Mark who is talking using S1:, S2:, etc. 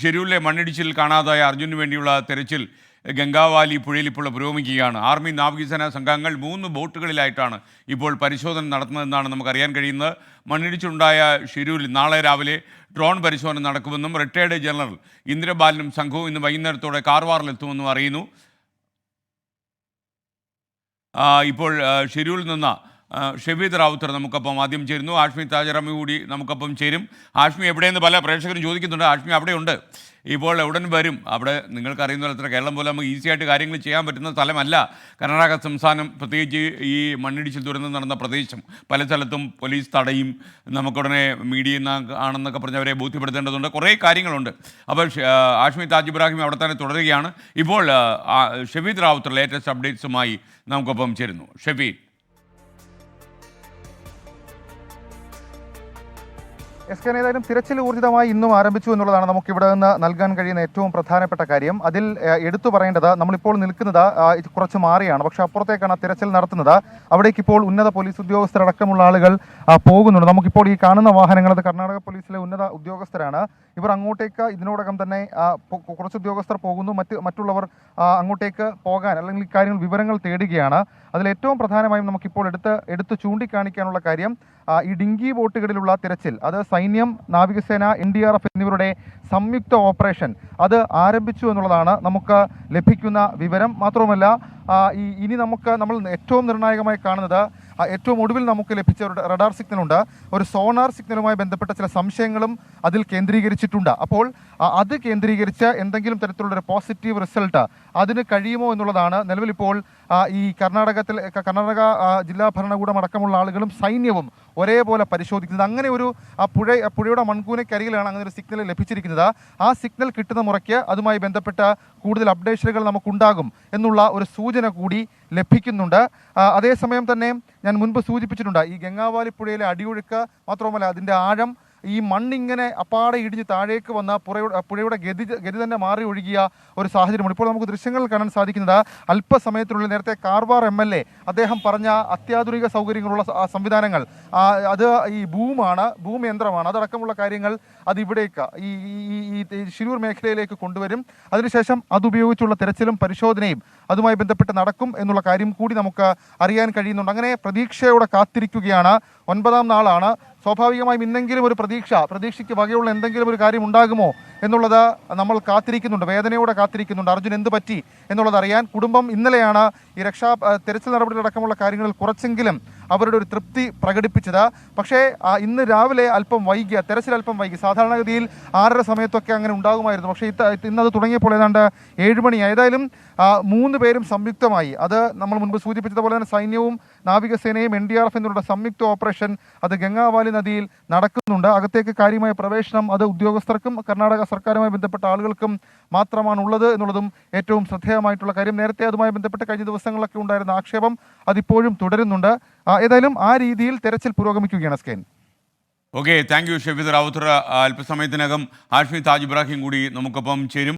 S1: ഷെരൂരിലെ മണ്ണിടിച്ചിൽ കാണാതായ അർജുനു വേണ്ടിയുള്ള തെരച്ചിൽ ഗംഗാവാലി പുഴയിൽ ഇപ്പോൾ പുരോഗമിക്കുകയാണ്. ആർമി നാവികസേന സംഘങ്ങൾ മൂന്ന് ബോട്ടുകളിലായിട്ടാണ് ഇപ്പോൾ പരിശോധന നടത്തുന്നതെന്നാണ് നമുക്കറിയാൻ കഴിയുന്നത്. മണ്ണിടിച്ചുണ്ടായ ഷിരൂരിൽ നാളെ രാവിലെ ഡ്രോൺ പരിശോധന നടക്കുമെന്നും റിട്ടയേർഡ് ജനറൽ ഇന്ദ്രബാലനും സംഘവും ഇന്ന് വൈകുന്നേരത്തോടെ കാർവാറിലെത്തുമെന്നും അറിയുന്നു. ഇപ്പോൾ ഷിരൂരിൽ നിന്ന് ഷെബീദ് റാവുത്തർ നമുക്കൊപ്പം ആദ്യം ചേരുന്നു. ആഷ്മി താജറമി കൂടി നമുക്കൊപ്പം ചേരും. ആഷ്മി എവിടെയെന്ന് പല പ്രേക്ഷകരും ചോദിക്കുന്നുണ്ട്. ആഷ്മി അവിടെയുണ്ട്. ഇപ്പോൾ എവിടെ വരും. അവിടെ നിങ്ങൾക്ക് അറിയുന്ന പോലെ അത്ര കേരളം പോലെ നമുക്ക് ഈസി ആയിട്ട് കാര്യങ്ങൾ ചെയ്യാൻ പറ്റുന്ന സ്ഥലമല്ല. കർണാടക സംസ്ഥാനം പ്രത്യേകിച്ച് ഈ മണ്ണിടിച്ചിൽ ദുരന്തം നടന്ന പ്രദേശം. പല സ്ഥലത്തും പോലീസ് തടയും നമുക്കുടനെ മീഡിയ ആണെന്നൊക്കെ പറഞ്ഞ് അവരെ ബോധ്യപ്പെടുത്തേണ്ടതുണ്ട്. കുറേ കാര്യങ്ങളുണ്ട്. അപ്പോൾ ആഷ്മി താജ് ഇബ്രാഹിം അവിടെ തന്നെ തുടരുകയാണ്. ഇപ്പോൾ ഷെഫീദ് റാവുത്തർ ലേറ്റസ്റ്റ് അപ്ഡേറ്റ്സുമായി നമുക്കൊപ്പം ചേരുന്നു. ഷെബീദ്.
S2: എസ് കെ ഏതായാലും തിരച്ചിൽ ഊർജിതമായി ഇന്നും ആരംഭിച്ചു എന്നുള്ളതാണ് നമുക്ക് ഇവിടെ നിന്ന് നൽകാൻ കഴിയുന്ന ഏറ്റവും പ്രധാനപ്പെട്ട കാര്യം. അതിൽ എടുത്തു പറയേണ്ടത് നമ്മളിപ്പോൾ നിൽക്കുന്നത് കുറച്ച് മാറിയാണ്. പക്ഷെ അപ്പുറത്തേക്കാണ് തിരച്ചിൽ നടത്തുന്നത്. അവിടേക്ക് ഇപ്പോൾ ഉന്നത പോലീസ് ഉദ്യോഗസ്ഥരടക്കമുള്ള ആളുകൾ പോകുന്നുണ്ട്. നമുക്കിപ്പോൾ ഈ കാണുന്ന വാഹനങ്ങൾ അത് കർണാടക പോലീസിലെ ഉന്നത ഉദ്യോഗസ്ഥരാണ്. ഇവർ അങ്ങോട്ടേക്ക് ഇതിനോടകം തന്നെ കുറച്ച് ഉദ്യോഗസ്ഥർ പോകുന്നു. മറ്റ് മറ്റുള്ളവർ അങ്ങോട്ടേക്ക് പോകാൻ അല്ലെങ്കിൽ ഇക്കാര്യങ്ങൾ വിവരങ്ങൾ തേടുകയാണ്. അതിൽ ഏറ്റവും പ്രധാനമായും നമുക്കിപ്പോൾ എടുത്ത് എടുത്ത് ചൂണ്ടിക്കാണിക്കാനുള്ള കാര്യം ഈ ഡിങ്കി ബോട്ടുകളിലുള്ള തിരച്ചിൽ. അത് സൈന്യം നാവികസേന എൻ ഡി ആർ എഫ് എന്നിവരുടെ സംയുക്ത ഓപ്പറേഷൻ. അത് ആരംഭിച്ചു എന്നുള്ളതാണ് നമുക്ക് ലഭിക്കുന്ന വിവരം. മാത്രവുമല്ല ഈ ഇനി നമുക്ക് നമ്മൾ ഏറ്റവും നിർണായകമായി കാണുന്നത് ഏറ്റവും ഒടുവിൽ നമുക്ക് ലഭിച്ച ഒരു റഡാർ സിഗ്നലുണ്ട് ഒരു സോണാർ സിഗ്നലുമായി ബന്ധപ്പെട്ട ചില സംശയങ്ങളും അതിൽ കേന്ദ്രീകരിച്ചിട്ടുണ്ട്. അപ്പോൾ അത് കേന്ദ്രീകരിച്ച എന്തെങ്കിലും തരത്തിലുള്ള ഒരു പോസിറ്റീവ് റിസൾട്ട് അതിന് കഴിയുമോ എന്നുള്ളതാണ് നിലവിൽ ഇപ്പോൾ ഈ കർണാടകത്തിൽ കർണാടക ജില്ലാ ഭരണകൂടം അടക്കമുള്ള ആളുകളും സൈന്യവും ഒരേപോലെ പരിശോധിക്കുന്നത്. അങ്ങനെ ഒരു ആ പുഴ പുഴയുടെ മൺകൂനക്കരികിലാണ് അങ്ങനെ ഒരു സിഗ്നൽ ലഭിച്ചിരിക്കുന്നത്. ആ സിഗ്നൽ കിട്ടുന്ന മുറയ്ക്ക് അതുമായി ബന്ധപ്പെട്ട കൂടുതൽ അപ്ഡേഷനുകൾ നമുക്കുണ്ടാകും എന്നുള്ള ഒരു സൂചന കൂടി ലഭിക്കുന്നുണ്ട്. അതേസമയം തന്നെ ഞാൻ മുൻപ് സൂചിപ്പിച്ചിട്ടുണ്ട് ഈ ഗംഗാവാലി പുഴയിലെ അടിയൊഴുക്ക് മാത്രവുമല്ല അതിന്റെ ആഴം ഈ മണ്ണിങ്ങനെ അപ്പാടെ ഇടിഞ്ഞ് താഴേക്ക് വന്ന പുഴയുടെ പുഴയുടെ ഗതി ഗതി തന്നെ മാറി ഒഴുകിയ ഒരു സാഹചര്യമാണ്. ഇപ്പോൾ നമുക്ക് ദൃശ്യങ്ങൾ കാണാൻ സാധിക്കുന്നത് അല്പസമയത്തിനുള്ളിൽ നേരത്തെ കാർവാർ എം എൽ എ അദ്ദേഹം പറഞ്ഞ അത്യാധുനിക സൗകര്യങ്ങളുള്ള സംവിധാനങ്ങൾ. അത് ഈ ഭൂമാണ് ഭൂമിയന്ത്രമാണ് അതടക്കമുള്ള കാര്യങ്ങൾ അത് ഇവിടേക്ക് ഈ ഈ ശിരൂർ മേഖലയിലേക്ക് കൊണ്ടുവരും. അതിനുശേഷം അതുപയോഗിച്ചുള്ള തെരച്ചിലും പരിശോധനയും അതുമായി ബന്ധപ്പെട്ട് നടക്കും എന്നുള്ള കാര്യം കൂടി നമുക്ക് അറിയാൻ കഴിയുന്നുണ്ട്. അങ്ങനെ പ്രതീക്ഷയോടെ കാത്തിരിക്കുകയാണ്. ഒൻപതാം നാളാണ്. സ്വാഭാവികമായും ഇന്നെങ്കിലും ഒരു പ്രതീക്ഷ പ്രതീക്ഷയ്ക്ക് വകയുള്ള എന്തെങ്കിലും ഒരു കാര്യം ഉണ്ടാകുമോ എന്നുള്ളത് നമ്മൾ കാത്തിരിക്കുന്നുണ്ട് വേദനയോടെ കാത്തിരിക്കുന്നുണ്ട്. അർജുൻ എന്ത് പറ്റി എന്നുള്ളത് അറിയാൻ കുടുംബം ഇന്നലെയാണ് ഈ രക്ഷാ തിരച്ചിൽ നടപടികളടക്കമുള്ള കാര്യങ്ങളിൽ കുറച്ചെങ്കിലും അവരുടെ ഒരു തൃപ്തി പ്രകടിപ്പിച്ചത്. പക്ഷേ ഇന്ന് രാവിലെ അല്പം വൈകിയ തെരച്ചിൽ അല്പം വൈകി സാധാരണഗതിയിൽ ആറര സമയത്തൊക്കെ അങ്ങനെ ഉണ്ടാകുമായിരുന്നു. പക്ഷേ ഇന്നത് തുടങ്ങിയപ്പോൾ ഏതാണ്ട് ഏഴുമണി ഏതായാലും മൂന്ന് പേരും സംയുക്തമായി. അത് നമ്മൾ മുൻപ് സൂചിപ്പിച്ചതുപോലെ തന്നെ സൈന്യവും നാവികസേനയും എൻ ഡി ആർ എഫ് എന്നിവരുടെ സംയുക്ത ഓപ്പറേഷൻ അത് ഗംഗാവാലി നദിയിൽ നടക്കുന്നുണ്ട്. അകത്തേക്ക് കാര്യമായ പ്രവേശനം അത് ഉദ്യോഗസ്ഥർക്കും കർണാടക സർക്കാരുമായി ബന്ധപ്പെട്ട ആളുകൾക്കും മാത്രമാണ് ഉള്ളത് എന്നുള്ളതും ഏറ്റവും ശ്രദ്ധേയമായിട്ടുള്ള കാര്യം. നേരത്തെ അതുമായി ബന്ധപ്പെട്ട് കഴിഞ്ഞ ദിവസങ്ങളിലൊക്കെ ഉണ്ടായിരുന്ന ആക്ഷേപം അതിപ്പോഴും തുടരുന്നുണ്ട്. ഏതായാലും ആ രീതിയിൽ തെരച്ചിൽ പുരോഗമിക്കുകയാണ് skein
S1: okay thank you Shefeed Rawther അല്പസമയത്തിനകം ആഷ്മി താജ് ഇബ്രാഹിം കൂടി നമുക്കൊപ്പം ചേരും.